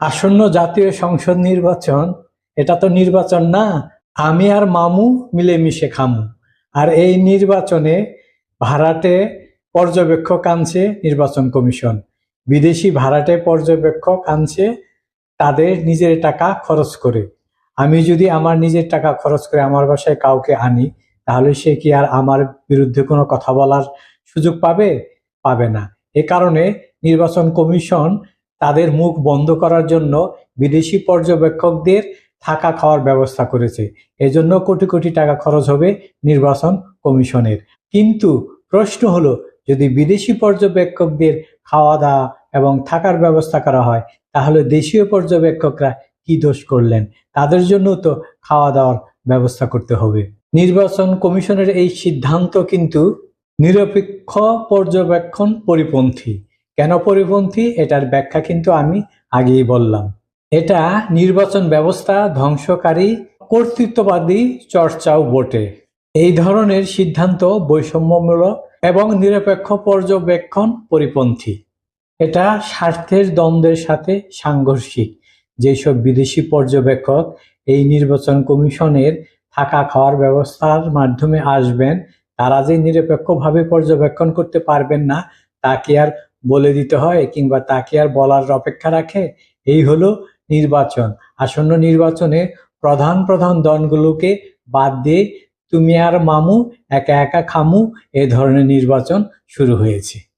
আসন্ন জাতীয় সংসদ নির্বাচন, এটা তো নির্বাচন না, আমি আর মামু মিলেমিশে খামু। আর এই নির্বাচনে ভাড়াটে পর্যবেক্ষক আনছে নির্বাচন কমিশন। বিদেশি ভাড়াটে পর্যবেক্ষক আনছে তাদের নিজের টাকা খরচ করে। আমি যদি আমার নিজের টাকা খরচ করে আমার বাসায় কাউকে আনি, তাহলে সে কি আর আমার বিরুদ্ধে কোনো কথা বলার সুযোগ পাবে? পাবে না। এ কারণে নির্বাচন কমিশন তাদের মুখ বন্ধ করার জন্য বিদেশি পর্যবেক্ষকদের থাকা খাওয়ার ব্যবস্থা করেছে। এজন্য কোটি কোটি টাকা খরচ হবে নির্বাচন কমিশনের। কিন্তু প্রশ্ন হলো, যদি বিদেশি পর্যবেক্ষকদের খাওয়া দাওয়া এবং থাকার ব্যবস্থা করা হয়, তাহলে দেশীয় পর্যবেক্ষকরা কি দোষ করলেন? তাদের জন্য তো খাওয়া দাওয়ার ব্যবস্থা করতে হবে। নির্বাচন কমিশনের এই সিদ্ধান্ত কিন্তু নিরপেক্ষ পর্যবেক্ষণ পরিপন্থী। কেন পরিপন্থী? এটার ব্যাখ্যা কিন্তু আমি আগেই বললাম। এটা নির্বাচন ব্যবস্থা ধ্বংসকারী, কর্তৃত্ববাদী চর্চাও বটে। এই ধরনের সিদ্ধান্ত বৈষম্যমূলক এবং নিরপেক্ষ পর্যবেক্ষণ পরিপন্থী। এটা স্বার্থের দ্বন্দ্বের সাথে সাংঘর্ষিক। যেসব বিদেশি পর্যবেক্ষক এই নির্বাচন কমিশনের থাকা খাওয়ার ব্যবস্থার মাধ্যমে আসবেন, তারা যে নিরপেক্ষভাবে পর্যবেক্ষণ করতে পারবেন না, তা কি আর বলে দিতে হয় কিংবা তাকে আর বলার অপেক্ষা রাখে, এই হলো নির্বাচন। আসন্ন নির্বাচনে প্রধান প্রধান দলগুলোকে বাদ দিয়ে তুমি আর মামু, একা একা খামু, এ ধরনের নির্বাচন শুরু হয়েছে।